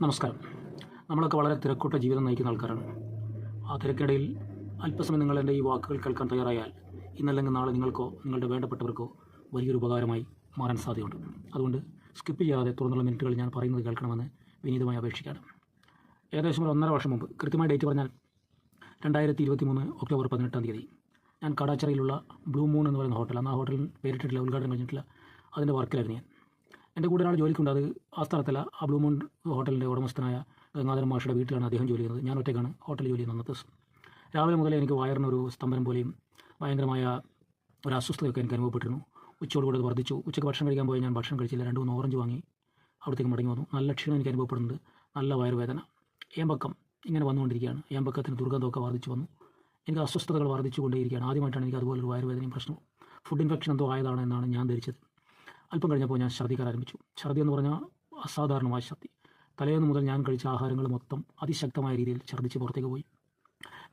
നമസ്കാരം. നമ്മളൊക്കെ വളരെ തിരക്കൂട്ട ജീവിതം നയിക്കുന്ന ആൾക്കാരാണ്. ആ തിരക്കിടയിൽ അല്പസമയം നിങ്ങൾ എന്റെ ഈ വാക്കുകൾ കേൾക്കാൻ തയ്യാറായാൽ ഇന്നല്ലെങ്കിൽ നാളെ നിങ്ങൾക്കോ നിങ്ങളുടെ വേണ്ടപ്പെട്ടവർക്കോ വലിയൊരു ഉപകാരമായി മാറാൻ സാധ്യതയുണ്ട്. അതുകൊണ്ട് സ്കിപ്പ് ചെയ്യാതെ തുടർന്നുള്ള മിനിറ്റുകൾ ഞാൻ പറയുന്നത് കേൾക്കണമെന്ന് വിനീതമായി അപേക്ഷിക്കുകയാണ്. ഏകദേശം ഒരു ഒന്നര വർഷം മുമ്പ് കൃത്യമായ ഡേറ്റ് പറഞ്ഞാൽ രണ്ടായിരത്തി ഇരുപത്തി മൂന്ന് ഒക്ടോബർ പതിനെട്ടാം തീയതി. ഞാൻ കടാച്ചറയിലുള്ള ബ്ലൂ മൂൺ എന്ന് പറയുന്ന ഹോട്ടൽ ആ ഹോട്ടലിൽ പേരിട്ടിട്ടില്ല ഉദ്ഘാടനം കഴിഞ്ഞിട്ടില്ല അതിന്റെ വർക്കിലായിരുന്നു ഞാൻ. എന്റെ കൂടെ ഒരാൾ ജോലിക്കുണ്ട്. അത് ആ സ്ഥലത്തല്ല. ആ ബ്ലൂ മൂൺ ഹോട്ടലിന്റെ ഉടമസ്ഥനായ ഗംഗാധരൻ മാഷയുടെ വീട്ടിലാണ് അദ്ദേഹം ജോലി ചെയ്യുന്നത്. ഞാൻ ഒറ്റയ്ക്കാണ് ഹോട്ടലിൽ ജോലി ചെയ്യുന്നത്. അന്നത്തെ രാവിലെ മുതലേ എനിക്ക് വയറിനൊരു സ്തംഭനം പോലെയും ഭയങ്കരമായ ഒരു അസ്വസ്ഥതയൊക്കെ എനിക്ക് അനുഭവപ്പെട്ടിരുന്നു. ഉച്ചയോടുകൂടി അത് വർദ്ധിച്ചു. ഉച്ചയ്ക്ക് ഭക്ഷണം കഴിക്കാൻ പോയി. ഞാൻ ഭക്ഷണം കഴിച്ചില്ല. രണ്ട് മൂന്ന് ഓറഞ്ച് വാങ്ങി അവിടത്തേക്ക് മടങ്ങി വന്നു. നല്ല ക്ഷീണം എനിക്ക് അനുഭവപ്പെടുന്നുണ്ട്. നല്ല വയറുവേദന. ഏമ്പക്കം ഇങ്ങനെ വന്നുകൊണ്ടിരിക്കുകയാണ്. ഏമ്പക്കത്തിന് ദുർഗന്ധമൊക്കെ വർദ്ധിച്ചു വന്നു. എനിക്ക് അസ്വസ്ഥതകൾ വർദ്ധിച്ചു കൊണ്ടേയിരിക്കുകയാണ് ആദ്യമായിട്ടാണ് എനിക്ക് അതുപോലൊരു വയറുവേദനയും പ്രശ്നവും. ഫുഡ് ഇൻഫെക്ഷൻ എന്തോ ആയതാണ് എന്നാണ് ഞാൻ ധരിച്ചത്. അല്പം കഴിഞ്ഞപ്പോൾ ഞാൻ ഛർദ്ദിക്കാൻ ആരംഭിച്ചു ഛർദ്ദി എന്ന് പറഞ്ഞാൽ അസാധാരണമായ ഛർദ്ദി തലേന്ന് മുതൽ ഞാൻ കഴിച്ച ആഹാരങ്ങൾ മൊത്തം അതിശക്തമായ രീതിയിൽ ഛർദ്ദിച്ച് പുറത്തേക്ക് പോയി.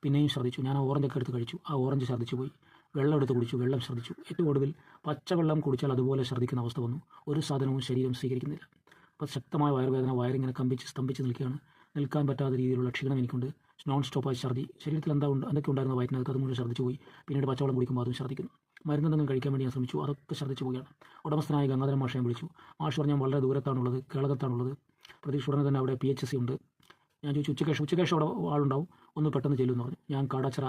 പിന്നെയും ഛർദ്ദിച്ചു ഞാൻ ആ ഓറഞ്ചൊക്കെ എടുത്ത് കഴിച്ചു. ആ ഓറഞ്ച് ഛർദ്ദിച്ചു പോയി. വെള്ളം എടുത്ത് കുടിച്ചു. വെള്ളം ഛർദ്ദിച്ചു ഏറ്റവും ഒടുവിൽ പച്ചവെള്ളം കുടിച്ചാൽ അതുപോലെ ഛർദ്ദിക്കുന്ന അവസ്ഥ വന്നു. ഒരു സാധനവും ശരീരം സ്വീകരിക്കുന്നില്ല. അപ്പോൾ ശക്തമായ വയറുവേദന വയറിങ്ങനെ കമ്പിച്ച് സ്തംഭിച്ച് നിൽക്കുകയാണ്. നിൽക്കാൻ പറ്റാത്ത രീതിയിലുള്ള ക്ഷീണം എനിക്കുണ്ട്. നോൺ സ്റ്റോപ്പായി ഛർദ്ദി ശരീരത്തിൽ എന്താ ഉണ്ട് എന്തൊക്കെ ഉണ്ടായിരുന്ന വയറ്റിനകത്ത്? അത് മുഴുവൻ ഛർദ്ദിച്ചു പോയി. പിന്നീട് പച്ചവെള്ളം കുടിക്കുമ്പോൾ അതും ഛർദ്ദിക്കുന്നു മരുന്നെന്തെങ്കിലും കഴിക്കാൻ വേണ്ടി ഞാൻ ശ്രമിച്ചു. അതൊക്കെ ശ്രദ്ധിച്ചു പോവുകയാണ്. ഉടമസ്ഥനായ ഗംഗാധരൻ ഞാൻ വിളിച്ചു. മാഷ് പറഞ്ഞാൽ വളരെ ദൂരത്താണുള്ളത് കേളകത്താണുള്ളത്. പ്രതീക്ഷ ഉടനെ തന്നെ അവിടെ പി എച്ച് എസ് സി ഉണ്ട്. ഞാൻ ചോദിച്ചു ഉച്ചക്കേഷ് ഉച്ചക്കേഷം അവിടെ ആളുണ്ടാവും? ഒന്ന് പെട്ടെന്ന് ചെല്ലുമെന്ന് പറഞ്ഞു. ഞാൻ കാടാച്ചിറ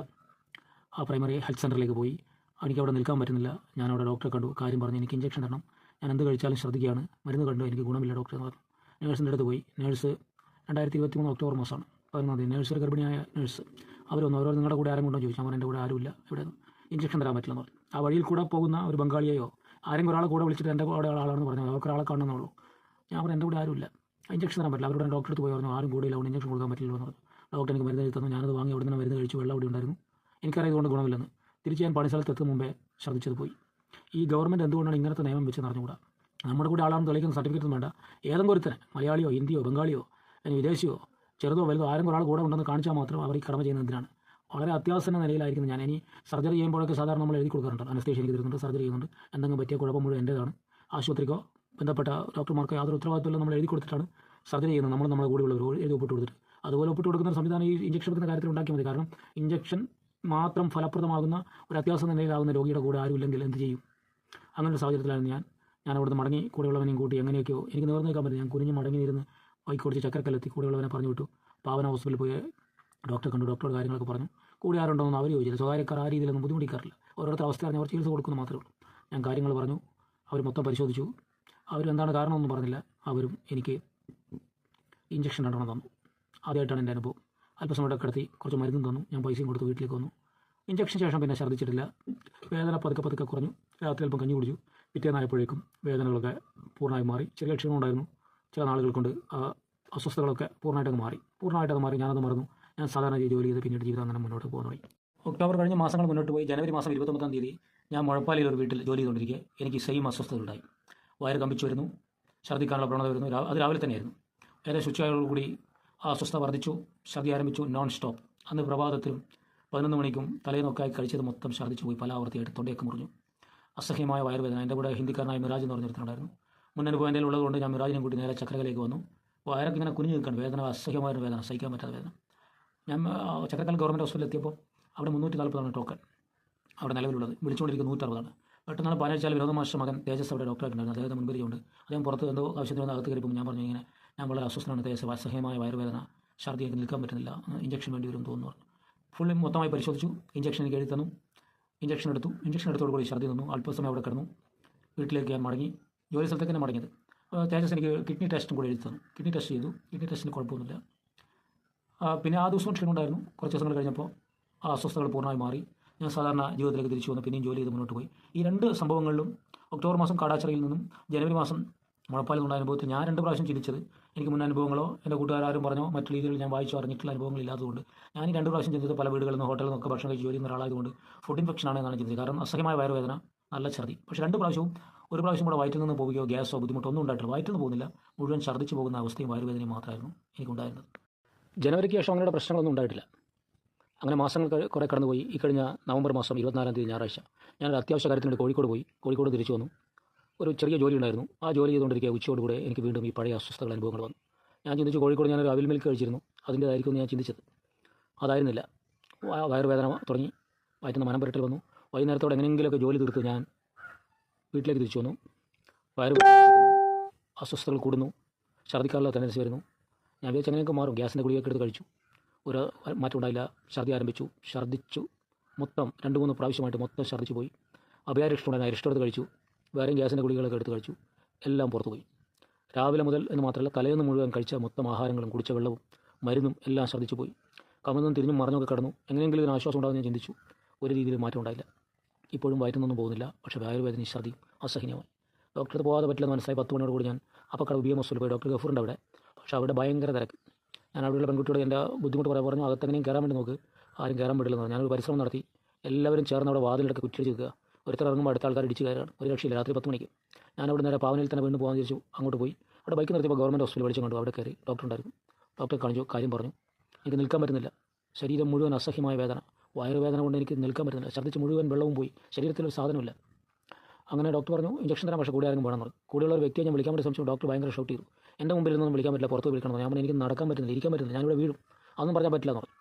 ആ പ്രൈമറി ഹെൽത്ത് സെന്ററിലേക്ക് പോയി. എനിക്ക് അവിടെ നിൽക്കാൻ പറ്റുന്നില്ല. ഞാൻ അവിടെ ഡോക്ടറെ കണ്ടു. കാര്യം പറഞ്ഞു എനിക്ക് ഇഞ്ചക്ഷൻ തരണം. ഞാൻ എന്ത് കഴിച്ചാലും ശ്രദ്ധിക്കുകയാണ് മരുന്ന് കണ്ടു. എനിക്ക് ഗുണമില്ല ഡോക്ടർ എന്ന് പറഞ്ഞു. നേഴ്സിന്റെ അടുത്ത് പോയി. നേഴ്സ് രണ്ടായിരത്തി ഇരുപത്തി മൂന്ന് ഒക്ടോബർ മാസമാണ്. പതിനൊന്നാം തീയതി. നേഴ്സ് ഗർഭിണിയായ നേഴ്സ്. അവരൊന്ന് അവരോ നിങ്ങളുടെ കൂടെ ആരും കൊണ്ടോ ചോദിച്ചു. അവർ എന്റെ കൂടെ ആരുമില്ല. ഇവിടെ ഇഞ്ചക്ഷൻ തരാൻ പറ്റില്ലെന്ന് പറഞ്ഞു. ആ വഴിയിൽ കൂടെ പോകുന്ന ഒരു ബംഗാളിയെയോ ആരെങ്കിലും ഒരാളെ കൂടെ വിളിച്ചിട്ട് എന്റെ കൂടെ ആളാണെന്ന് പറഞ്ഞു അവർക്ക് ഒരാളെ കാണണമെന്നുള്ളൂ. ഞാൻ പറഞ്ഞു എന്റെ കൂടെ ആരുമില്ല. ഇഞ്ചക്ഷൻ തരാൻ പറ്റില്ല. അവരോട് ഡോക്ടർ അടുത്ത് പോയി പറഞ്ഞു ആരും കൂടെ ഇല്ല. ഇഞ്ചക്ഷൻ കൊടുക്കാൻ പറ്റില്ല എന്ന് പറഞ്ഞു. ഡോക്ടർ എനിക്ക് മരുന്ന് എഴുതി തന്നു. ഞാനത് വാങ്ങി അവിടെ നിന്ന് മരുന്ന് കഴിച്ചു വെള്ളം അവിടെ ഉണ്ടായിരുന്നു. എനിക്കറിയാം ഇതുകൊണ്ട് ഗുണമില്ലെന്ന്. തിരിച്ച് ഞാൻ പണിസ്ഥലത്ത് എത്തും മുമ്പേ ശ്രദ്ധിച്ചത് പോയി. ഈ ഗവൺമെന്റ് എന്തുകൊണ്ടാണ് ഇങ്ങനത്തെ നിയമം വെച്ച് നടന്നുകൂടാ നമ്മുടെ കൂടെ ആളാണെന്ന് തെളിയിക്കുന്ന സർട്ടിഫിക്കറ്റ് വേണ്ട. ഏതെങ്കിലും ഒരുത്തനെ മലയാളിയോ ഹിന്ദിയോ ബംഗാളിയോ അല്ലെങ്കിൽ വിദേശിയോ ചെറുതോ വലുതോ ആരെങ്കിലും ഒരാൾ കൂടെ ഉണ്ടെന്ന് കാണിച്ചാൽ മാത്രം അവർ ഈ കടമ ചെയ്യുന്നതിനാണ് വളരെ അത്യാവശ്യ നിലയിലായിരിക്കുന്നു. ഞാൻ ഇനി സർജറി ചെയ്യുമ്പോഴൊക്കെ സാധാരണ നമ്മൾ എഴുതി കൊടുക്കാറുണ്ട്. അനസ്തേഷ്യ എനിക്ക് തരുന്നുണ്ട് സർജറി ചെയ്യുന്നുണ്ട്. എന്തെങ്കിലും പറ്റിയ കുഴപ്പം മുഴുവൻ എന്റേതാണ് ആശുപത്രിക്കോ ബന്ധപ്പെട്ട ഡോക്ടർമാർക്കോ യാതൊരു ഉത്തരവാദിത്തമില്ല നമ്മൾ എഴുതി കൊടുത്തിട്ടാണ് സർജറി ചെയ്യുന്നത്. നമ്മൾ നമ്മുടെ കൂടെയുള്ളവർ എഴുതി ഒപ്പിട്ട് കൊടുത്തിട്ട് അതുപോലെ ഒപ്പിട്ട് കൊടുക്കുന്ന സംവിധാനം ഈ ഇഞ്ചക്ഷൻ എടുക്കുന്ന കാര്യത്തിൽ ഉണ്ടാക്കിയാൽ മതി. കാരണം ഇഞ്ചക്ഷൻ മാത്രം ഫലപ്രദമാകുന്ന ഒരു അത്യാവശ്യ നിലയിലാകുന്ന രോഗിയുടെ കൂടെ ആരുമില്ലെങ്കിൽ എന്ത് ചെയ്യും? അങ്ങനെ ഒരു ഞാൻ. ഞാൻ അവിടുന്ന് മടങ്ങി കൂടെയുള്ളവനെയും കൂട്ടി എങ്ങനെയൊക്കെയോ എനിക്ക് നിവർന്നു നിൽക്കാൻ പറ്റില്ല. ഞാൻ കുനിഞ്ഞ് മടങ്ങി ഇരുന്ന് വൈക്കോടിച്ച് ചക്കരക്കല്ലെത്തി കൂടെയുള്ളവനെ പറഞ്ഞു വിട്ടു. പാവന ഹോസ്പിറ്റലിൽ പോയി ഡോക്ടറെ കണ്ടു. ഡോക്ടറോട് കാര്യങ്ങളൊക്കെ പറഞ്ഞു. കൂടെ ആരുണ്ടോയെന്ന് അവർ ചോദിച്ചില്ല. സ്വകാര്യക്കാർ ആ രീതിയിലൊന്നും ബുദ്ധിമുട്ടിക്കാറില്ല. ഓരോരുത്തർ അവസ്ഥ അറിഞ്ഞ് അവർ ചികിത്സ കൊടുക്കുന്നു മാത്രമേ ഉള്ളൂ. ഞാൻ കാര്യങ്ങൾ പറഞ്ഞു. അവർ മൊത്തം പരിശോധിച്ചു. അവർ എന്താണ് കാരണമൊന്നും പറഞ്ഞില്ല. അവരും എനിക്ക് ഇഞ്ചക്ഷൻ രണ്ടെണ്ണം തന്നു. ആദ്യമായിട്ടാണ് എന്റെ അനുഭവം. അല്പസമയം ഇവിടെ കിടത്തി കുറച്ച് മരുന്നും തന്നു. ഞാൻ പൈസയും കൊടുത്ത് വീട്ടിലേക്ക് വന്നു. ഇഞ്ചക്ഷൻ ശേഷം പിന്നെ ഛർദ്ദിച്ചിട്ടില്ല. വേദന പതുക്കെ പതുക്കെ കുറഞ്ഞു. രാത്രി അല്പം കഞ്ഞി കുടിച്ചു. പിറ്റേന്നായപ്പോഴേക്കും വേദനകളൊക്കെ പൂർണമായി മാറി. ചെറിയ ക്ഷീണം ഉണ്ടായിരുന്നു ചില നാളുകൾ കൊണ്ട് അസ്വസ്ഥതകളൊക്കെ പൂർണമായിട്ടങ്ങ് മാറി. പൂർണമായിട്ടങ്ങ് മാറി. ഞാനത് മറന്നു. ഞാൻ സാധാരണ ജോലി ചെയ്ത് പിന്നീട് ജീവിതം അങ്ങനെ മുന്നോട്ട് തുടങ്ങി ഒക്ടോബർ കഴിഞ്ഞ മാസങ്ങൾ മുന്നോട്ട് പോയി. ജനുവരി മാസം ഇരുപത്തൊമ്പതാം തീയതി ഞാൻ മുഴപ്പാലിയിൽ ഒരു വീട്ടിൽ ജോലി ചെയ്തുകൊണ്ടിരിക്കെ. എനിക്ക് സെയിം അസ്വസ്ഥതകളുണ്ടായി വയറ് കമ്പിച്ചു വരുന്നു. ഛർദ്ദിക്കാനുള്ള പ്രവണത വരുന്നു. അത് രാവിലെ തന്നെയായിരുന്നു. ഏകദേശം ഉച്ചയോടുകൂടി ആ അസ്വസ്ഥത വർദ്ധിച്ചു. ഛർദി ആരംഭിച്ചു. നോൺ സ്റ്റോപ്പ് അന്ന് പ്രഭാതത്തിലും പതിനൊന്ന് മണിക്കും തലേന്നൊക്കെ കഴിച്ചത് മൊത്തം ഛർദ്ദിച്ചു പോയി. പല ആവർത്തിയായിട്ട് തൊണ്ടയൊക്കെ മുറിഞ്ഞു. അസഹ്യമായ വയറുവേദന. എന്റെ കൂടെ ഹിന്ദിക്കാരനായ മിറാജ് എന്ന് പറഞ്ഞിരുന്നുണ്ടായിരുന്നു മുൻ അനുഭവം എന്റെ ഉള്ളതുകൊണ്ട് ഞാൻ മിറാജിനെ കൂട്ടി നേരെ ചക്രകലേക്ക് വന്നു. വയറൊക്കെ ഇങ്ങനെ കുഞ്ഞു നിൽക്കണം. വേദന അസഹ്യമായ വേദന. സഹിക്കാൻ പറ്റാത്ത വേദന. ഞാൻ ആ, ചക്രക്കൽ ഗവൺമെന്റ് ഹോസ്പിറ്റലിൽ എത്തിയപ്പോൾ അവിടെ മുന്നൂറ്റി നാൽപ്പതാണ് ടോക്കൺ അവിടെ നിലവിലുള്ളത്. വിളിച്ചുകൊണ്ടിരിക്കുന്ന നൂറ്ററുപതാണ്. പെട്ടെന്നാണ് പാനേഴ്ചാൽ വിനോദമാഷ്ട മകൻ തേജസ് അവിടെ ഡോക്ടറായിട്ടുണ്ടായിരുന്നു അദ്ദേഹത്തെ മുൻപരിചയമുണ്ട് അദ്ദേഹം പുറത്ത് എന്തോ ആവശ്യത്തിന് വന്ന് അകത്ത് കയറിയപ്പോൾ ഞാൻ പറഞ്ഞു ഇങ്ങനെ ഞാൻ വളരെ അസ്വസ്ഥനാണ് തേജസ്. അസഹ്യമായ വയറുവേദന. ഛർദി എനിക്ക് നിൽക്കാൻ പറ്റുന്നില്ല. ഇഞ്ചക്ഷൻ വേണ്ടി വരും തോന്നുന്നു പറഞ്ഞു. ഫുള്ളി മൊത്തമായി പരിശോധിച്ചു. ഇഞ്ചക്ഷൻ എനിക്ക് എഴുതി തന്നു. ഇഞ്ചക്ഷൻ എടുത്തു. ഇഞ്ചക്ഷൻ എടുത്തോടുകൂടി ഛർദി തന്നു അല്പസമയം അവിടെ കിടന്നു. വീട്ടിലേക്ക് ഞാൻ മടങ്ങി. ജോലി സ്ഥലത്തേക്ക് തന്നെ മടങ്ങിയത് തേജസ് എനിക്ക് കിഡ്നി ടെസ്റ്റും കൂടി എഴുതി തന്നു. കിഡ്നി ടെസ്റ്റ് ചെയ്തു. കിഡ്നി ടെസ്റ്റിന് കുഴപ്പമൊന്നുമില്ല. പിന്നെ ആ ദിവസം ക്ഷീണമുണ്ടായിരുന്നു കുറച്ച് ദിവസങ്ങൾ കഴിഞ്ഞപ്പോൾ ആ അസ്വസ്ഥതകൾ പൂർണമായി മാറി. ഞാൻ സാധാരണ ജീവിതത്തിലേക്ക് തിരിച്ചു വന്നു. പിന്നെയും ജോലി ചെയ്ത് മുന്നോട്ട് പോയി. ഈ രണ്ട് സംഭവങ്ങളിലും ഒക്ടോബർ മാസം കാടാച്ചിറയിൽ നിന്നും ജനുവരി മാസം മുളപ്പാലിൽ നിന്നുള്ള അനുഭവത്തിൽ ഞാൻ രണ്ട് പ്രാവശ്യം ചിന്തിച്ചത് എനിക്ക് മുൻ അനുഭവങ്ങളോ എന്റെ കൂട്ടുകാരും പറഞ്ഞോ മറ്റു രീതിയിൽ ഞാൻ വായിച്ചു അറിഞ്ഞിട്ടുള്ള അനുഭവങ്ങൾ ഇല്ലാത്തതുകൊണ്ട് ഞാൻ ഈ രണ്ട് പ്രാവശ്യം ചിന്തിച്ചത് പല വീടുകളിൽ നിന്ന് ഹോട്ടലിൽ നിന്നൊക്കെ ഭക്ഷണം കഴിച്ച് ജോലി ചെയ്യുന്ന ഒരാളായതുകൊണ്ട് ഫുഡ് ഇൻഫെക്ഷൻ ആണ് എന്നാണ് ചിന്തിച്ചത്. കാരണം അസഹ്യമായ വയറുവേദന നല്ല ഛർദി. പക്ഷേ രണ്ട് പ്രാവശ്യവും ഒരു പ്രാവശ്യം കൂടെ വയറ്റിൽ നിന്ന് പോവുകയോ ഗ്യാസോ ബുദ്ധിമുട്ടോ ഒന്നും ഉണ്ടായിട്ടില്ല. വയറ്റിൽ നിന്ന് പോകുന്നില്ല. മുഴുവൻ ഛർദ്ദിച്ച് പോകുന്ന അവസ്ഥയും വയറുവേദനയും മാത്രമായിരുന്നു എനിക്കുണ്ടായിരുന്നത്. ജനുവരിക്ക് ശേഷം അങ്ങനെയുള്ള പ്രശ്നങ്ങളൊന്നും ഉണ്ടായിട്ടില്ല. അങ്ങനെ മാസങ്ങൾ കുറേ കടന്നുപോയി. ഈ കഴിഞ്ഞ നവംബർ മാസം ഇരുപത്തിനാലാം തീയതി ഞായറാഴ്ച ഞാനൊരു അത്യാവശ്യ കാര്യത്തിന് കോഴിക്കോട് പോയി. കോഴിക്കോട് തിരിച്ചു വന്നു. ഒരു ചെറിയ ജോലി ഉണ്ടായിരുന്നു. ആ ജോലി ചെയ്തുകൊണ്ടിരിക്കുക ഉച്ചയോടുകൂടെ എനിക്ക് വീണ്ടും ഈ പഴയ അസ്വസ്ഥകൾ അനുഭവങ്ങൾ വന്നു. ഞാൻ ചിന്തിച്ചു കോഴിക്കോട് ഞാനൊരു അവിൽ മിൽക്ക് കഴിച്ചിരുന്നു. അതിന്റേതായിരിക്കും ഞാൻ ചിന്തിച്ചത്. അതായിരുന്നില്ല. വയറുവേദന തുടങ്ങി. വയറ്റുന്ന മനം പുരട്ടിൽ വന്നു. വൈകുന്നേരത്തോടെ എങ്ങനെയെങ്കിലുമൊക്കെ ജോലി തീർത്ത് ഞാൻ വീട്ടിലേക്ക് തിരിച്ചു വന്നു. വയറു അസ്വസ്ഥതകൾ കൂടുന്നു. ഛർദ്ദിക്കാനുള്ള ടെൻഡൻസി വരുന്നു. ഞാൻ വിചാരിച്ചു അങ്ങനെയൊക്കെ മാറും. ഗ്യാസിന്റെ ഗുളികയൊക്കെ എടുത്ത് കഴിച്ചു. ഒരു മാറ്റം ഉണ്ടായില്ല. ഛർദി ആരംഭിച്ചു. ഛർദ്ദിച്ചു മൊത്തം രണ്ട് മൂന്ന് പ്രാവശ്യമായിട്ട് മൊത്തം ഛർദ്ദിച്ചു പോയി. അഭയാരിഷ്ടം ഉണ്ടായി ഇഷ്ടം എടുത്ത് കഴിച്ചു. വേറെയും ഗ്യാസിന്റെ ഗുളികളൊക്കെ എടുത്ത് കഴിച്ചു. എല്ലാം പുറത്തു പോയി. രാവിലെ മുതൽ എന്ന് മാത്രമല്ല തലേന്ന് മുഴുവൻ കഴിച്ച മൊത്തം ആഹാരങ്ങളും കുടിച്ച വെള്ളവും മരുന്നും എല്ലാം ശ്രദ്ധിച്ചു പോയി. കമന്നും തിരിഞ്ഞും മറിഞ്ഞൊക്കെ കിടന്നു. എങ്ങനെയെങ്കിലും ഇതിന് ആശ്വാസം ഉണ്ടാകുമെന്ന് ഞാൻ ചിന്തിച്ചു. ഒരു രീതിയിൽ മാറ്റം ഉണ്ടായില്ല. ഇപ്പോഴും വയറ്റുന്നൊന്നും പോകുന്നില്ല. പക്ഷേ വയറുവേദന ഛർദിയും അസഹനീയമായി. ഡോക്ടറെ പോകാതെ പറ്റില്ലെന്ന് മനസ്സിലായി. പത്ത് മണിയോട് കൂടി ഞാൻ അപ്പോൾ ബി എം എസ് പോയി. ഡോക്ടർ ഗഫൂറിന്റെ അവിടെ. പക്ഷേ അവിടെ ഭയങ്കര തിരക്ക്. ഞാൻ അവിടെയുള്ള പെൺകുട്ടിയോട് എന്റെ ബുദ്ധിമുട്ട് പറയാൻ പറഞ്ഞു അകത്തെങ്ങനെയും കയറാൻ വേണ്ടി നോക്ക്. ആരും കയറാൻ പറ്റില്ലെന്ന് ഞാനൊരു പരിശ്രമം നടത്തി. എല്ലാവരും ചേർന്ന് അവിടെ വാതിലൊക്കെ കുറ്റിടിച്ച് നിൽക്കുക ഒരുത്തർ ഇറങ്ങുമ്പോൾ അടുത്ത ആൾക്കാർ ഇടിച്ച് കയറാണ് ഒരു രക്ഷയില്ല. രാത്രി പത്ത് മണിക്ക്. ഞാൻ അവിടെ നേരെ പാവനയിൽ തന്നെ വീണ്ടും പോകാൻ തിരിച്ചു അങ്ങോട്ട് പോയി. അവിടെ ബൈക്ക് നിർത്തിയപ്പോൾ ഗവൺമെന്റ് ഹോസ്പിറ്റൽ വിളിച്ചു കണ്ടു. അവിടെ കയറി ഡോക്ടർ ഉണ്ടായിരുന്നു. ഡോക്ടറെ കാണിച്ചു. കാര്യം പറഞ്ഞു. എനിക്ക് നിൽക്കാൻ പറ്റുന്നില്ല. ശരീരം മുഴുവൻ അസഹ്യമായ വേദന. വയറുവേദന കൊണ്ട് എനിക്ക് നിൽക്കാൻ പറ്റുന്നില്ല. ഛർദ്ദിച്ച് മുഴുവൻ വെള്ളവും പോയി. ശരീരത്തിൽ ഒരു സാധനമില്ല അങ്ങനെ ഡോക്ടർ പറഞ്ഞു ഇഞ്ചക്ഷൻ തരാൻ പക്ഷേ കൂടെ ആരെങ്കിലും പറഞ്ഞു. കൂടെയുള്ള ഒരു വ്യക്തിയെ ഞാൻ വിളിക്കാൻ വേണ്ടി ശ്രമിച്ചു ഡോക്ടർ ഭയങ്കര ഷൗട്ട് ചെയ്തു. എന്റെ മുമ്പിൽ നിന്നൊന്നും വിളിക്കാൻ പറ്റില്ല പുറത്ത് വിളിക്കണം ഞാൻ പറഞ്ഞു എനിക്ക് നടക്കാൻ പറ്റുന്നില്ല ഇരിക്കാൻ പറ്റുന്നില്ല ഞാനിവിടെ വീഴും. അതൊന്നും പറയാൻ പറ്റില്ല എന്ന് പറഞ്ഞു.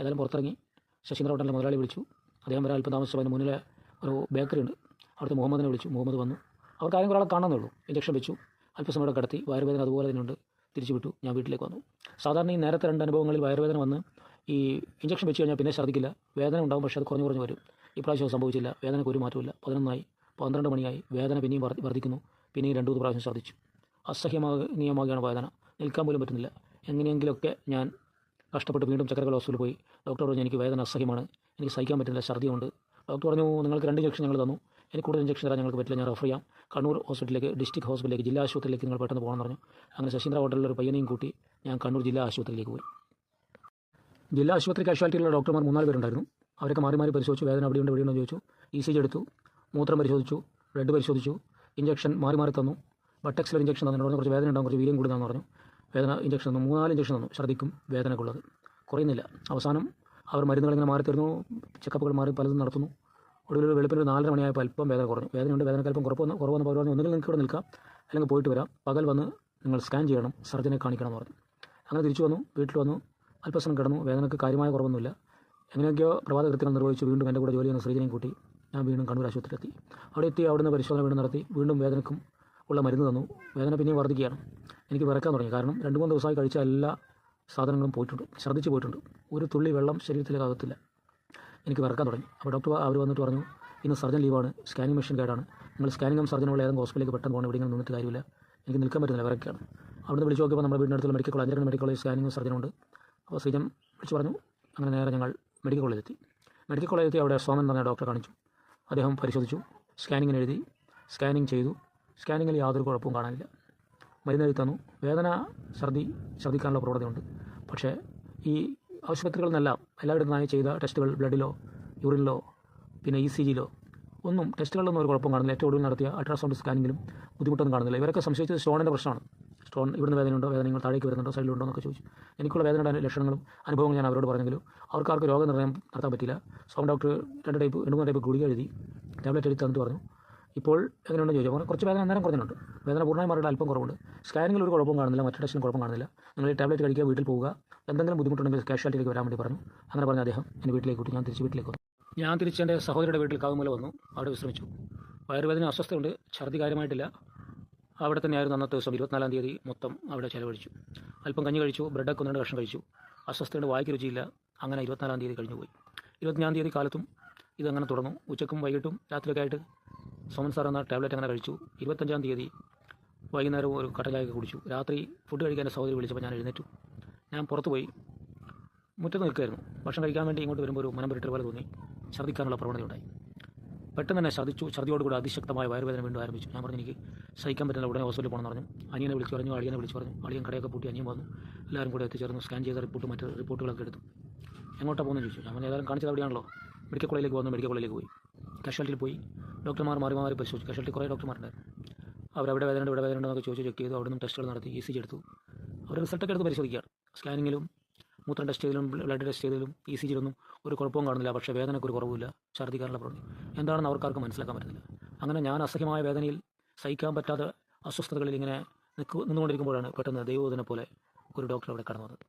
ഏതായാലും പുറത്തിറങ്ങി ശശീന്ദ്ര ഹോട്ടലിലെ മുതലാളി വിളിച്ചു. അദ്ദേഹം വരെ അല്പം താമസിച്ചു. അതിന് മുന്നിലെ ഒരു ബേക്കറി ഉണ്ട്. അവിടുത്തെ മുഹമ്മദിനെ വിളിച്ചു. മുഹമ്മദ് വന്നു. അവർക്ക് ആരെങ്കിലും ഒരാളെ ഉള്ളൂ. ഇഞ്ചക്ഷൻ വെച്ചു. അല്പസമയം കടത്തി. വയറുവേദന അതുപോലെ തന്നെയുണ്ട് തിരിച്ചു വിട്ടു. ഞാൻ വീട്ടിലേക്ക് വന്നു. സാധാരണ ഈ നേരത്തെ രണ്ട് അനുഭവങ്ങളിൽ വയറുവേദന വന്ന് ഈ ഇഞ്ചക്ഷൻ വെച്ച് കഴിഞ്ഞാൽ പിന്നെ ഛർദ്ദിക്കില്ല. വേദന ഉണ്ടാകും പക്ഷേ അത് കുറഞ്ഞു കുറഞ്ഞു വരും. ഇപ്രാവശ്യം സംഭവിച്ചില്ല. വേദനയ്ക്ക് ഒരു മാറ്റമില്ല പതിനൊന്നായി പന്ത്രണ്ട് മണിയായി. വേദന പിന്നെയും വർദ്ധി- വർദ്ധിക്കുന്നു. പിന്നെയും രണ്ടു മൂന്ന് പ്രാവശ്യം ഛർദ്ദിച്ചു. അസഹ്യമാകുകയാണ് വേദന. നിൽക്കാൻ പോലും പറ്റുന്നില്ല. എങ്ങനെയെങ്കിലുമൊക്കെ ഞാൻ കഷ്ടപ്പെട്ട് വീണ്ടും ചക്രകല ഹോസ്പിറ്റലിൽ പോയി. ഡോക്ടർ പറഞ്ഞു എനിക്ക് വേദന അസഹ്യമാണ്. എനിക്ക് സഹിക്കാൻ പറ്റുന്നില്ല ഛർദിയുണ്ട്. ഡോക്ടർ പറഞ്ഞു നിങ്ങൾക്ക് രണ്ട് ഇഞ്ചക്ഷൻ ഞങ്ങൾ തന്നു. എനിക്ക് കൂടുതൽ ഇഞ്ചക്ഷൻ തരാൻ ഞങ്ങൾക്ക് പറ്റില്ല ഞാൻ റെഫർ ചെയ്യാം. കണ്ണൂർ ഹോസ്പിറ്റലിലേക്ക് ഡിസ്ട്രിക്ട് ഹോസ്പിറ്റലിലേക്ക് ജില്ലാ ആശുപത്രിയിലേക്ക് നിങ്ങൾ പെട്ടെന്ന് പോകണമെന്ന് പറഞ്ഞു. അങ്ങനെ ശശീന്ദ്ര ഹോട്ടലിൽ ഒരു പയ്യനെയും കൂട്ടി ഞാൻ കണ്ണൂർ ജില്ലാ ആശുപത്രിയിലേക്ക് പോയി. ജില്ലാ ആശുപത്രി കാഷ്വാലിറ്റിയിലുള്ള ഡോക്ടർമാർ മൂന്നാൽ പേരുണ്ടായിരുന്നു. അവരൊക്കെ മാറി മാറി പരിശോധിച്ചു. വേദന അവിടെയുണ്ട് എവിടെയുണ്ടെന്ന് ചോദിച്ചു. ഇ സി ജി എടുത്തു. മൂത്രം പരിശോധിച്ചു. ബ്ലഡ് പരിശോധിച്ചു. ഇഞ്ചക്ഷൻ മാറി മാറി തന്നു. ബട്ടക്സിൽ ഇഞ്ചക്ഷൻ തന്നു പറഞ്ഞു കുറച്ച് വേദന ഉണ്ടാകും കുറച്ച് വീര്യം കൂടുന്നതെന്ന് പറഞ്ഞു. വേദന ഇഞ്ചക്ഷൻ തന്നു. മൂന്നാൽ ഇഞ്ചക്ഷൻ തന്നു. ഛർദ്ദിക്കും വേദനക്കുള്ളത് കുറയുന്നില്ല. അവസാനം അവർ മരുന്നുകളിങ്ങനെ മാറി തരുന്നു ചെക്കപ്പുകൾ മാറി പലതും നടത്തുന്നു. ഒടുവിൽ വെളുപ്പിന് നാലര മണിയായപ്പോൾ അല്പം വേദന കുറഞ്ഞു. വേദനയുണ്ട്. വേദനക്ക് അല്പം കുറവെന്ന് കുറവെന്ന് പറഞ്ഞു ഒന്നുകിൽ നിങ്ങൾക്ക് ഇവിടെ നിൽക്കാം അല്ലെങ്കിൽ പോയിട്ട് വരാം. പകൽ വന്ന് നിങ്ങൾ സ്കാൻ ചെയ്യണം സർജനെ കാണിക്കണം എന്ന് പറഞ്ഞു. അങ്ങനെ തിരിച്ചു വന്നു വീട്ടിൽ വന്നു. അല്പസമയം കിടന്നു. വേദനക്ക് കാര്യമായ കുറവൊന്നുമില്ല. എങ്ങനെയൊക്കെയോ പ്രഭാത കൃത്യങ്ങൾ നിർവഹിച്ചു. വീണ്ടും എന്റെ കൂടെ ജോലി ചെയ്യുന്ന ശ്രീജനെയും കൂട്ടി. ഞാൻ വീണ്ടും കണ്ണൂർ ആശുപത്രിയിലെത്തി. അവിടെ എത്തി അവിടുന്ന് പരിശോധന വീണ്ടും നടത്തി. വീണ്ടും വേദനക്കും ഉള്ള മരുന്ന് തന്നു. വേദന പിന്നെയും വർദ്ധിക്കുകയാണ്. എനിക്ക് വിറക്കാൻ തുടങ്ങി. കാരണം രണ്ട് മൂന്ന് ദിവസമായി കഴിച്ച എല്ലാ സാധനങ്ങളും പോയിട്ടുണ്ട്. ഛർദ്ദിച്ച് പോയിട്ടുണ്ട്. ഒരു തുള്ളി വെള്ളം ശരീരത്തിലേക്ക് ആകത്തില്ല എനിക്ക് വിറക്കാൻ തുടങ്ങി. അപ്പോൾ ഡോക്ടർ അവർ വന്നിട്ട് പറഞ്ഞു ഇന്ന് സർജൻ ലീവാണ്. സ്കാനിങ് മെഷീൻ കേടാണ് നിങ്ങൾ സ്കാനിങ്ങും സർജനുള്ള ഏതെങ്കിലും ഹോസ്പിറ്റലിലേക്ക് പെട്ടെന്ന് പോകണം. എവിടെയെങ്കിലും നിന്നിട്ട് കാര്യമില്ല. എനിക്ക് നിൽക്കാൻ പറ്റുന്നില്ല വിറക്കാണ് അവിടുന്ന് വിളിച്ച് നോക്കിയപ്പോൾ നമ്മുടെ വീടിന്റെ അടുത്തുള്ള മെഡിക്കൽ കോളേജ് അഞ്ചര മെഡിക്കൽ കോളേജ് സ്കാനിങ്ങും സർജനുണ്ട്. അപ്പോൾ ശ്രീജൻ വിളിച്ച് പറഞ്ഞു അങ്ങനെ നേരെ ഞങ്ങൾ മെഡിക്കൽ കോളേജിലെത്തി. മെഡിക്കൽ കോളേജിലെത്തി അവിടെ സോമൻ പറഞ്ഞ ഡോക്ടറെ കാണിച്ചു. അദ്ദേഹം പരിശോധിച്ചു. സ്കാനിങ്ങിന് എഴുതി സ്കാനിങ് ചെയ്തു. സ്കാനിങ്ങിൽ യാതൊരു കുഴപ്പവും കാണാനില്ല. മരുന്ന് എഴുതി തന്നു. വേദന ഛർദി ഛർദ്ദിക്കാനുള്ള പ്രവണതയുണ്ട്. പക്ഷേ ഈ ആശുപത്രികളിൽ എല്ലായിടത്തും നന്നായി ചെയ്ത ടെസ്റ്റുകൾ ബ്ലഡിലോ യൂറിനിലോ പിന്നെ ഇ സി ജിയിലോ ഒന്നും ടെസ്റ്റുകളിലൊന്നും ഒരു കുഴപ്പം കാണുന്നില്ല. ഏറ്റവും ഒടുവിൽ നടത്തിയ അൾട്രാസൗണ്ട് സ്കാനിങ്ങിലും ബുദ്ധിമുട്ടൊന്നും കാണുന്നില്ല. ഇവരൊക്കെ സംശയിച്ചത് സ്റ്റോണിന്റെ പ്രശ്നമാണ്. സ്റ്റോൺ ഇവിടുന്ന് വേദനയുണ്ടോ? വേദനകൾ താഴേക്ക് വരുന്നുണ്ടോ? സൈഡിലുണ്ടോ എന്നൊക്കെ ചോദിച്ചു. എനിക്കുള്ള വേദനയുടെ ലക്ഷണങ്ങളും അനുഭവങ്ങളും ഞാൻ അവരോട് പറഞ്ഞെങ്കിലും അവർക്കാർക്ക് രോഗനിർണയം നടത്താൻ പറ്റില്ല. സോം ഡോക്ടർ രണ്ട് ടൈപ്പ് രണ്ട് മൂന്ന് ടൈപ്പ് ഗുളിക എഴുതി ടാബ്ലറ്റ് എഴുതി തന്നിട്ട് പറഞ്ഞു. ഇപ്പോൾ എങ്ങനെയുണ്ടെന്ന് ചോദിച്ചു അപ്പോൾ കുറച്ച് വേദന അന്നേരം കുറഞ്ഞിട്ടുണ്ട്. വേദന പൂർണമായി മാറിയിട്ട് അല്പം കുറവുണ്ട്. സ്കാനിങ്ങിൽ ഒരു കുഴപ്പം കാണുന്നില്ല മറ്റു ടെസ്റ്റിന് കുഴപ്പം കാണുന്നില്ല. നിങ്ങൾ ഈ ടാബ്ലറ്റ് കഴിക്കുക വീട്ടിൽ പോവുക എന്തെങ്കിലും ബുദ്ധിമുട്ടുണ്ടെങ്കിൽ കാഷ്വാലിറ്റിയിലേക്ക് വരാൻ വേണ്ടി പറഞ്ഞു. അങ്ങനെ പറഞ്ഞ അദ്ദേഹം എന്റെ വീട്ടിലേക്ക് വിട്ടു. ഞാൻ തിരിച്ച് വീട്ടിലേക്ക് വന്നു. ഞാൻ തിരിച്ച് എന്റെ സഹോദരിയുടെ വീട്ടിൽ കാവുമല വന്നു. അവിടെ വിശ്രമിച്ചു. വയറുവേദന അസ്വസ്ഥയുണ്ട് ഛർദി കാര്യമായിട്ടില്ല. അവിടെ തന്നെയായിരുന്നു അന്നത്തെ ദിവസം. ഇരുപത്തിനാലാം തീയതി മൊത്തം അവിടെ ചിലവഴിച്ചു. അല്പം കഞ്ഞി കഴിച്ചു ബ്രെഡൊക്കെ ഒന്ന് രണ്ട് കഷ്ണം കഴിച്ചു. അസ്വസ്ഥയുടെ വായിക്ക് രുചിയില്ല. അങ്ങനെ ഇരുപത്തിനാലാം തീയതി കഴിഞ്ഞു പോയി ഇരുപത്തിനാലാം തീയതി കാലത്തും ഇതങ്ങനെ തുടർന്നു. ഉച്ചക്കും വൈകിട്ടും രാത്രിയൊക്കെ ആയിട്ട് സോമൻ സാർ എന്ന ടാബ്ലറ്റ് അങ്ങനെ കഴിച്ചു. ഇരുപത്തഞ്ചാം തീയതി വൈകുന്നേരം ഒരു കട്ടലായൊക്കെ കുടിച്ചു. രാത്രി ഫുഡ് കഴിക്കാൻ സഹോദരി വിളിച്ചപ്പോൾ ഞാൻ എഴുന്നേറ്റു. ഞാൻ പുറത്ത് പോയി. മുറ്റത്ത് നിൽക്കുമായിരുന്നു ഭക്ഷണം കഴിക്കാൻ വേണ്ടി ഇങ്ങോട്ട് വരുമ്പോൾ ഒരു മനം പുരട്ടൽ പോലെ തോന്നി. ഛർദ്ദിക്കാനുള്ള പ്രവണതയുണ്ടായി പെട്ടെന്ന് തന്നെ ഛർദ്ദിച്ചു. ഛർദ്ദിയോടുകൂടി അതിശക്തമായ വയറുവേദന വീണ്ടും ആരംഭിച്ചു. ഞാൻ പറഞ്ഞു എനിക്ക് സഹിക്കാൻ പറ്റുന്ന ഉടനെ ഹോസ്പിറ്റലിൽ പോകണമെന്ന് പറഞ്ഞു. അനിയനെ വിളിച്ചു പറഞ്ഞു അളിയനെ വിളിച്ചു പറഞ്ഞു. അളിയൻ കടയൊക്കെ പൂട്ടി അനിയൻ വന്നു. എല്ലാവരും കൂടെ എത്തിച്ചേർന്നു. സ്കാൻ ചെയ്ത റിപ്പോർട്ട് മറ്റ് റിപ്പോർട്ടുകളൊക്കെ എടുത്തു. എങ്ങോട്ടാണ് പോകുന്നത് ചോദിച്ചു. ഞാൻ ഏതായാലും കാണിച്ചത് അവിടെയാണല്ലോ. മെഡിക്കൽ കോളേജിലേക്ക് വന്നു. മെഡിക്കൽ കോളേജിലേക്ക് പോയി. കാഷ്വാലിറ്റിയിൽ പോയി. ഡോക്ടർമാർ മാറി മാറി പരിശോധിച്ചു. കാഷ്വാലിറ്റി കുറേ ഡോക്ടർമാരുണ്ടായിരുന്നു അവരവിടെ വേദന ഇവിടെ വേദന എന്നൊക്കെ ചോദിച്ച് ചെക്ക് ചെയ്തു. അവിടെ നിന്ന് ടെസ്റ്റുകൾ നടത്തി ഇ സി ജി എടുത്തു. അവർ റിസൾട്ടൊക്കെ എടുത്ത് പരിശോധിക്കുകയാണ്. സ്കാനിങ്ങിലും മൂത്രം ടെസ്റ്റ് ചെയ്തതിലും ബ്ലഡ് ടെസ്റ്റ് ചെയ്തതിലും ഇ സി ജിയിലൊന്നും ഒരു കുഴപ്പവും കാണുന്നില്ല. പക്ഷേ വേദനയ്ക്ക് ഒരു കുറവില്ല ഛർദ്ദിക്കാനുള്ള പ്രവണത. എന്താണെന്ന് അവർക്കാർക്ക് മനസ്സിലാക്കാൻ പറ്റുന്നില്ല. അങ്ങനെ ഞാൻ അസഹ്യമായ വേദനയിൽ സഹിക്കാൻ പറ്റാത്ത അസ്വസ്ഥതകളിൽ ഇങ്ങനെ നിൽക്കു നിന്നുകൊണ്ടിരിക്കുമ്പോഴാണ് പെട്ടെന്ന് ദൈവോദനെ പോലെ ഒരു ഡോക്ടർ അവിടെ കടന്നു വന്നത്.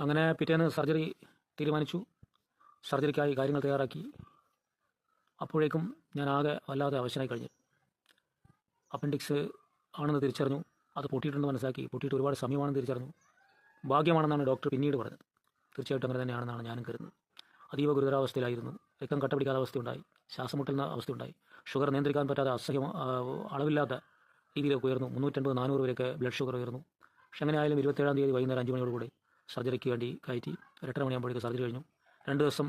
അങ്ങനെ പിറ്റേന്ന് സർജറി തീരുമാനിച്ചു. സർജറിക്കായി കാര്യങ്ങൾ തയ്യാറാക്കി. അപ്പോഴേക്കും ഞാൻ ആകെ വല്ലാതെ അവശനായി കഴിഞ്ഞു. അപ്പൻഡിക്സ് ആണെന്ന് തിരിച്ചറിഞ്ഞു. അത് പൊട്ടിയിട്ടുണ്ടെന്ന് മനസ്സിലാക്കി. പൊട്ടിയിട്ട് ഒരുപാട് സമയമാണെന്ന് തിരിച്ചറിഞ്ഞു. ഭാഗ്യമാണെന്നാണ് ഡോക്ടർ പിന്നീട് പറഞ്ഞത്. തീർച്ചയായിട്ടും അങ്ങനെ തന്നെയാണെന്നാണ് ഞാനും കരുതുന്നത്. അതീവ ഗുരുതരാവസ്ഥയിലായിരുന്നു. രക്തം കട്ട പിടിക്കാത്ത അവസ്ഥയുണ്ടായി. ശ്വാസം മുട്ടുന്ന അവസ്ഥയുണ്ടായി. ഷുഗർ നിയന്ത്രിക്കാൻ പറ്റാത്ത അസഹ്യം അളവില്ലാത്ത രീതിയിലൊക്കെ ഉയർന്നു. മുന്നൂറ്റൻപത് നാനൂറ് വരെയൊക്കെ ബ്ലഡ് ഷുഗർ ഉയർന്നു. പക്ഷെ അങ്ങനെ ആയാലും ഇരുപത്തേഴാം തീയതി വൈകുന്നേരം അഞ്ച് മണിയോടുകൂടി സർജറിക്ക് വേണ്ടി കയറ്റി എട്ടര മണിയാകുമ്പോഴേക്ക് സർജറി കഴിഞ്ഞു. രണ്ട് ദിവസം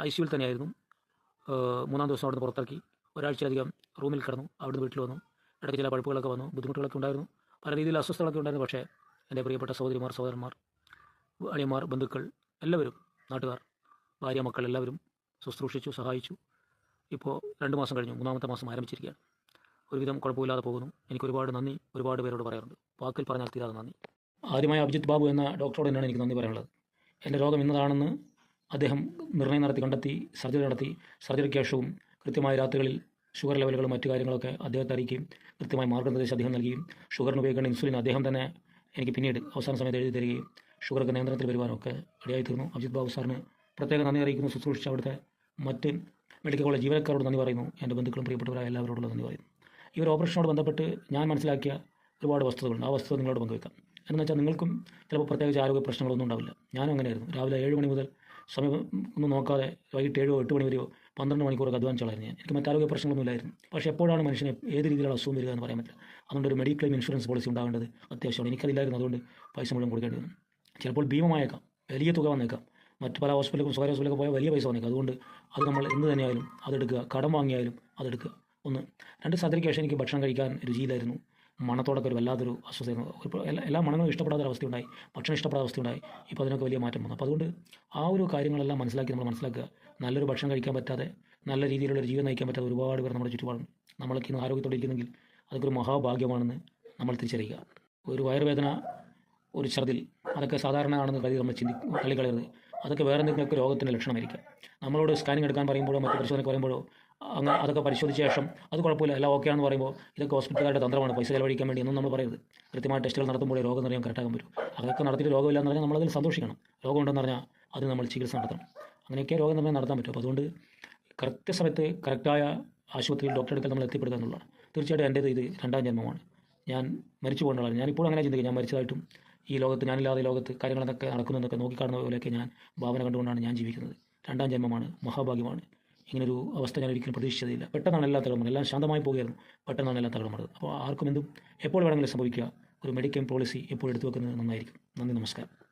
ഐ സിയുവിൽ തന്നെയായിരുന്നു. മൂന്നാം ദിവസം അവിടുന്ന് പുറത്തിറക്കി. ഒരാഴ്ചയധികം റൂമിൽ കിടന്നു അവിടുന്ന് വീട്ടിൽ വന്നു. ഇടയ്ക്ക് ചില പഴുപ്പുകളൊക്കെ വന്നു ബുദ്ധിമുട്ടുകളൊക്കെ ഉണ്ടായിരുന്നു. പല രീതിയിൽ അസ്വസ്ഥതകളൊക്കെ ഉണ്ടായിരുന്നു. പക്ഷേ എന്റെ പ്രിയപ്പെട്ട സഹോദരിമാർ സഹോദരന്മാർ അളിയന്മാർ ബന്ധുക്കൾ എല്ലാവരും നാട്ടുകാർ ഭാര്യ മക്കൾ എല്ലാവരും ശുശ്രൂഷിച്ചു സഹായിച്ചു. ഇപ്പോൾ രണ്ട് മാസം കഴിഞ്ഞു മൂന്നാമത്തെ മാസം ആരംഭിച്ചിരിക്കുകയാണ്. ഒരുവിധം കുഴപ്പമില്ലാതെ പോകുന്നു. എനിക്ക് ഒരുപാട് നന്ദി ഒരുപാട് പേരോട് പറയാറുണ്ട്. വാക്കിൽ പറഞ്ഞാൽ തീരാതെ നന്ദി. ആദ്യമായി അഭിജിത്ത് ബാബു എന്ന ഡോക്ടറോട് തന്നെയാണ് എനിക്ക് നന്ദി പറയാനുള്ളത്. എന്റെ രോഗം ഇന്നതാണെന്ന് അദ്ദേഹം നിർണയം നടത്തി കണ്ടെത്തി സർജറി നടത്തി. സർജറിക്ക് ശേഷവും കൃത്യമായ രാത്രികളിൽ ഷുഗർ ലെവലുകളും മറ്റു കാര്യങ്ങളൊക്കെ അദ്ദേഹത്തെ അറിയിക്കുകയും കൃത്യമായ മാർഗനിർദ്ദേശം അദ്ദേഹം നൽകുകയും ഷുഗറിന് ഉപയോഗിക്കേണ്ട ഇൻസുലിൻ അദ്ദേഹം തന്നെ എനിക്ക് പിന്നീട് അവസാന സമയത്ത് എഴുതി തരികയും ഷുഗർക്ക് നിയന്ത്രണത്തിൽ വരുവാനൊക്കെ ഇടയായി തീർന്നു അഭിജിത് ബാബു സാറിന് പ്രത്യേക നന്ദി അറിയിക്കുന്നു. ശുശ്രൂഷിച്ച അവിടുത്തെ മറ്റ് മെഡിക്കൽ കോളേജ് ജീവനക്കാരോട് നന്ദി പറയുന്നു. എന്റെ ബന്ധുക്കളും പ്രിയപ്പെട്ടവരായ എല്ലാവരോടുള്ള നന്ദി പറയുന്നു. ഈ ഒരു ഓപ്പറേഷനോട് ബന്ധപ്പെട്ട് ഞാൻ മനസ്സിലാക്കിയ ഒരുപാട് വസ്തുതകളുണ്ട്. ആ വസ്തുത നിങ്ങളോട് പങ്കുവെക്കാം എന്ന് വെച്ചാൽ നിങ്ങൾക്കും ചിലപ്പോൾ പ്രത്യേകിച്ച് ആരോഗ്യ പ്രശ്നങ്ങളൊന്നും ഉണ്ടാവില്ല. ഞാനും അങ്ങനെയായിരുന്നു. രാവിലെ ഏഴ് മണി മുതൽ സമയം ഒന്നും നോക്കാതെ വൈകിട്ട് ഏഴോ എട്ട് മണി വരെയോ പന്ത്രണ്ട് മണിക്കൂറൊക്കെ അധ്വാനിച്ചോളായിരുന്നു ഞാൻ. എനിക്ക് മറ്റാരോഗ്യ പ്രശ്നങ്ങളൊന്നും ഇല്ലായിരുന്നു പക്ഷേ എപ്പോഴാണ് മനുഷ്യനെ ഏത് രീതിയിലുള്ള അസുഖം വരിക എന്ന് പറയാൻ പറ്റില്ല. അതുകൊണ്ട് ഒരു മെഡിക്ലെയിം ഇൻഷുറൻസ് പോളിസി ഉണ്ടാകേണ്ടത് അത്യാവശ്യമാണ്. എനിക്കതില്ലായിരുന്നു. അതുകൊണ്ട് പൈസ മുഴുവൻ കൊടുക്കേണ്ടി വന്നു. ചിലപ്പോൾ ഭീമമായേക്കാം. വലിയ തുക വന്നേക്കാം. മറ്റ് പല ഹോസ്പിറ്റലുകളും സ്വകാര്യ ഹോസ്പിറ്റലൊക്കെ പോയാൽ വലിയ പൈസ വന്നേക്കാം. അതുകൊണ്ട് അത് നമ്മൾ എന്ത് തന്നെയായാലും അതെടുക്കുക കടം വാങ്ങിയാലും അതെടുക്കുക ഒന്ന്. രണ്ട് സർജറിക്ക് ശേഷം എനിക്ക് ഭക്ഷണം കഴിക്കാൻ രുചിയിലായിരുന്നു മണത്തോടൊക്കെ ഒരു വല്ലാത്തൊരു അസ്വസ്ഥയായിരുന്നു ഒരു എല്ലാ എല്ലാ മണങ്ങളും ഇഷ്ടപ്പെടാത്ത ഒരു അവസ്ഥയുണ്ടായി. ഭക്ഷണം ഇഷ്ടപ്പെടാത്ത അവസ്ഥയുണ്ടായി. ഇപ്പോൾ അതിനൊക്കെ വലിയ മാറ്റം വന്നു. അപ്പോൾ അതുകൊണ്ട് ആ ഒരു കാര്യങ്ങളെല്ലാം മനസ്സിലാക്കി നമ്മൾ മനസ്സിലാക്കുക. നല്ലൊരു ഭക്ഷണം കഴിക്കാൻ പറ്റാതെ നല്ല രീതിയിലുള്ള ഒരു ജീവിതം നയിക്കാൻ പറ്റാതെ ഒരുപാട് പേർ നമ്മുടെ ചുറ്റുപാടും നമ്മളൊക്കെ ഇന്ന് ആരോഗ്യത്തോടെ ഇരിക്കുന്നെങ്കിൽ അതൊക്കെ ഒരു മഹാഭാഗ്യമാണെന്ന് നമ്മൾ തിരിച്ചറിയുക. ഒരു വയറുവേദന ഒരു ഛർദിൽ അതൊക്കെ സാധാരണയാണെന്ന് കരുതി നമ്മൾ ചിന്തി തള്ളിക്കളയരുത്. അതൊക്കെ വേറെ എന്തെങ്കിലുമൊക്കെ രോഗത്തിന്റെ ലക്ഷണമായിരിക്കാം. നമ്മളോട് സ്കാനിങ് എടുക്കാൻ പറയുമ്പോഴോ മറ്റു പരിശോധനയ്ക്ക് പറയുമ്പോഴോ അങ്ങനെ അതൊക്കെ പരിശോധിച്ച ശേഷം അത് കുഴപ്പമില്ല എല്ലാം ഓക്കെ ആണെന്ന് പറയുമ്പോൾ ഇതൊക്കെ ഹോസ്പിറ്റലുകാരുടെ തന്ത്രമാണ് പൈസ ചിലവഴിക്കാൻ വേണ്ടി എന്നും നമ്മൾ പറയരുത് കൃത്യമായ ടെസ്റ്റുകൾ നടത്തുമ്പോൾ രോഗം നിറയാൻ കറക്റ്റാകാൻ പറ്റും. അതൊക്കെ നടത്തിയിട്ട് രോഗമില്ലാന്ന് പറഞ്ഞാൽ നമ്മളതിൽ സന്തോഷിക്കണം. രോഗമുണ്ടെന്ന് പറഞ്ഞാൽ അത് നമ്മൾ ചികിത്സ നടത്തണം. അങ്ങനെയൊക്കെ രോഗം നിർണയം നടത്താൻ പറ്റും. അപ്പോൾ അതുകൊണ്ട് കൃത്യസമയത്ത് കറക്റ്റായ ആശുപത്രിയിൽ ഡോക്ടറെ അടുക്കൽ നമ്മൾ എത്തിപ്പെടുക എന്നുള്ളതാണ്. തീർച്ചയായിട്ടും എന്റെ ഇത് രണ്ടാം ജന്മമാണ്. ഞാൻ മരിച്ചു പോകേണ്ടതാണ് ഞാനിപ്പോഴും അങ്ങനെ ചിന്തിക്കും. ഞാൻ മരിച്ചതായിട്ടും ഈ ലോകത്ത് ഞാനില്ലാതെ ലോകത്ത് കാര്യങ്ങളെന്നൊക്കെ നടക്കുന്നതെന്നൊക്കെ നോക്കിക്കാണുന്ന പോലെയൊക്കെ ഞാൻ ഭാവന കണ്ടുകൊണ്ടാണ് ഞാൻ ജീവിക്കുന്നത്. രണ്ടാം ജന്മമാണ് മഹാഭാഗ്യമാണ്. ഇങ്ങനൊരു അവസ്ഥ ഞാൻ ഒരിക്കലും പ്രതീക്ഷിച്ചതില്ല. പെട്ടെന്നാണ് എല്ലാ തകർന്നത് എല്ലാം ശാന്തമായി പോകുകയായിരുന്നു. പെട്ടെന്നാണ് എല്ലാം തകർന്നത് അപ്പോൾ ആർക്കും എന്തും എപ്പോൾ വേണമെങ്കിലും സംഭവിക്കുക. ഒരു മെഡിക്കൽ പോളിസി എപ്പോഴും എടുത്തു വെക്കുന്നത് നന്നായിരിക്കും. നന്ദി നമസ്കാരം.